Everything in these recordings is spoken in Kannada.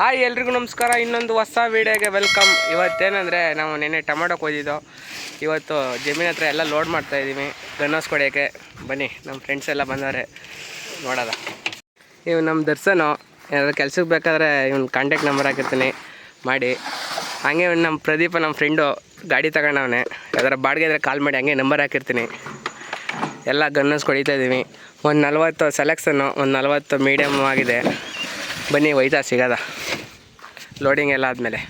ಹಾಯ್, ಎಲ್ರಿಗೂ ನಮಸ್ಕಾರ. ಇನ್ನೊಂದು ಹೊಸ ವೀಡಿಯೋಗೆ ವೆಲ್ಕಮ್. ಇವತ್ತೇನಂದರೆ ನಾವು ನೆನ್ನೆ ಟೊಮೆಟೊಗೆ ಹೋಗಿದ್ದೋ ಇವತ್ತು ಜಮೀನ್ ಹತ್ರ ಎಲ್ಲ ಲೋಡ್ ಮಾಡ್ತಾ ಇದ್ದೀವಿ. ಗನ್ನಸ್ ಕೊಡೋಕ್ಕೆ ಬನ್ನಿ, ನಮ್ಮ ಫ್ರೆಂಡ್ಸ್ ಎಲ್ಲ ಬಂದವ್ರೆ. ನೋಡೋದ ಇವ್ ನಮ್ಮ ದರ್ಶನು. ಏನಾದ್ರು ಕೆಲ್ಸಕ್ಕೆ ಬೇಕಾದ್ರೆ ಇವ್ನ ಕಾಂಟ್ಯಾಕ್ಟ್ ನಂಬರ್ ಹಾಕಿರ್ತೀನಿ. ಮಾಡಿ. ಹಾಗೆ ನಮ್ಮ ಪ್ರದೀಪ ನಮ್ಮ ಫ್ರೆಂಡು ಗಾಡಿ ತಗೊಂಡವನೆ. ಯಾವ್ದಾರ ಬಾಡಿಗೆ ಇದ್ರೆ ಕಾಲ್ ಮಾಡಿ. ಹಂಗೆ ನಂಬರ್ ಹಾಕಿರ್ತೀನಿ. ಎಲ್ಲ ಗನ್ನಸ್ ಹೊಡಿತಾ ಇದ್ದೀವಿ. ಒಂದು ನಲ್ವತ್ತು ಸೆಲೆಕ್ಷನ್ನು ಒಂದು ನಲ್ವತ್ತು ಮೀಡಿಯಮ್ ಆಗಿದೆ. ಬನ್ನಿ, ಒಯ್ತಾ ಸಿಗದ? ಲೋಡಿಂಗ್ ಎಲ್ಲ ಆದಮೇಲೆ.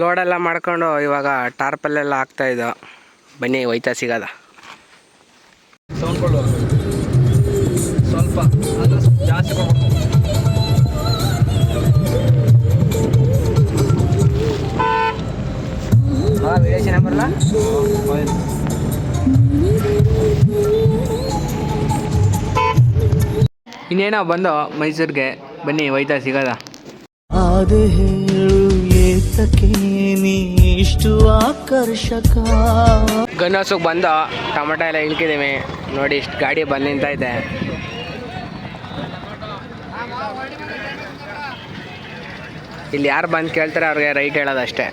ಲೋಡೆಲ್ಲ ಮಾಡ್ಕೊಂಡು ಇವಾಗ ಟಾರ್ಪಲ್ಲೆಲ್ಲ ಹಾಕ್ತಾಯಿದ್ದೋ ಬನ್ನಿ ಒಯ್ತಾ ಸಿಗೋದ. ಸ್ವಲ್ಪ ಜಾಸ್ತಿ ಕೊಡ್ಬೇಕು ವಿಡಿಯೋ ಚೆನ್ನಾಗಿ ಬರಲ್ಲ ಇನ್ನೇನೋ ಬಂದು ಮೈಸೂರಿಗೆ ಬನ್ನಿ ವೈದ್ಯ ಸಿಗದ? ಅದು ಹೇಳು ಏತಕ್ಕೆ ನೀ ಇಷ್ಟು ಆಕರ್ಷಕ? ಗನ್ನೋಸಕ್ಕೆ ಬಂದ ಟೊಮೆಟೊ ಎಲ್ಲ ಇಳ್ಕಿದ್ದೀವಿ ನೋಡಿ ಇಷ್ಟು ಗಾಡಿ ಬಂದು ಇದೆ ಇಲ್ಲಿ ಯಾರು ಬಂದು ಕೇಳ್ತಾರೆ ಅವ್ರಿಗೆ ರೈಟ್ ಹೇಳೋದು ಅಷ್ಟೇ.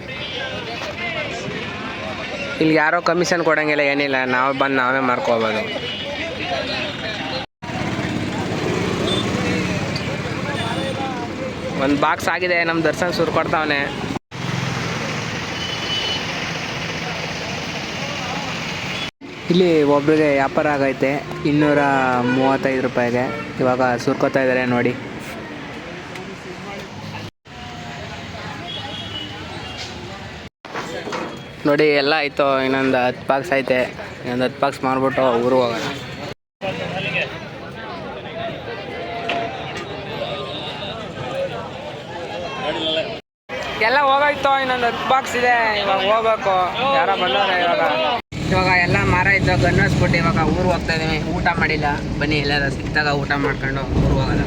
ಇಲ್ಲಿ ಯಾರೋ ಕಮಿಷನ್ ಕೊಡೋಂಗಿಲ್ಲ ಏನಿಲ್ಲ. ನಾವು ಬಂದು ನಾವೇ ಮಾರ್ಕೋಬೋದು. ಒಂದು ಬಾಕ್ಸ್ ಆಗಿದೆ ನಮ್ಮ ದರ್ಶನ್ ಸುರ್ ಕೊಡ್ತಾವನೆ. ಇಲ್ಲಿ ಒಬ್ರಿಗೆ ವ್ಯಾಪಾರ ಆಗೈತೆ ಇನ್ನೂರ ಮೂವತ್ತೈದು ರೂಪಾಯಿಗೆ. ಇವಾಗ ಸುರ್ಕೋತಾ ಇದ್ದಾರೆ ನೋಡಿ. ನೋಡಿ ಎಲ್ಲ ಆಯಿತು ಇನ್ನೊಂದು ಹತ್ತು ಬಾಕ್ಸ್ ಐತೆ. ಇನ್ನೊಂದು ಹತ್ತು ಬಾಕ್ಸ್ ಮಾಡ್ಬಿಟ್ಟು ಊರಿಗೆ ಹೋಗೋಣ. ಎಲ್ಲ ಹೋಗೋಯ್ತು, ಇನ್ನೊಂದು ಬಾಕ್ಸ್ ಇದೆ. ಇವಾಗ ಹೋಗ್ಬೇಕು. ಯಾರ ಬಂದವ್ರೆ ಇವಾಗ. ಇವಾಗ ಎಲ್ಲ ಮರ ಇದ್ದ ಗನ್ನಸ್ಬಿಟ್ಟು ಇವಾಗ ಊರು ಹೋಗ್ತಾ ಇದೀವಿ. ಊಟ ಮಾಡಿಲ್ಲ. ಬನ್ನಿ, ಎಲ್ಲಾರ ಸಿಕ್ತಾಗ ಊಟ ಮಾಡ್ಕೊಂಡು ಊರು ಹೋಗೋದ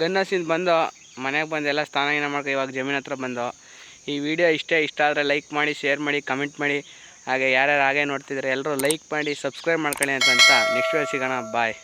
ಗನ್ನಸಿಂದ ಬಂದು, ಮನೆಗೆ ಬಂದು, ಎಲ್ಲ ಸ್ನಾನ ಗೀನ ಮಾಡ್ಕೊ, ಇವಾಗ ಜಮೀನ್ ಹತ್ರ ಬಂದು. ಈ ವಿಡಿಯೋ ಇಷ್ಟೇ, ಇಷ್ಟ ಆದರೆ ಲೈಕ್ ಮಾಡಿ ಶೇರ್ ಮಾಡಿ ಕಮೆಂಟ್ ಮಾಡಿ. ಹಾಗೆ ಯಾರ್ಯಾರು ಹಾಗೆ ನೋಡ್ತಿದ್ದಾರೆ ಎಲ್ಲರೂ ಲೈಕ್ ಮಾಡಿ ಸಬ್ಸ್ಕ್ರೈಬ್ ಮಾಡ್ಕೊಳ್ಳಿ ಅಂತ ನೆಕ್ಸ್ಟ್ ವೇಳೆ ಸಿಗೋಣ. ಬಾಯ್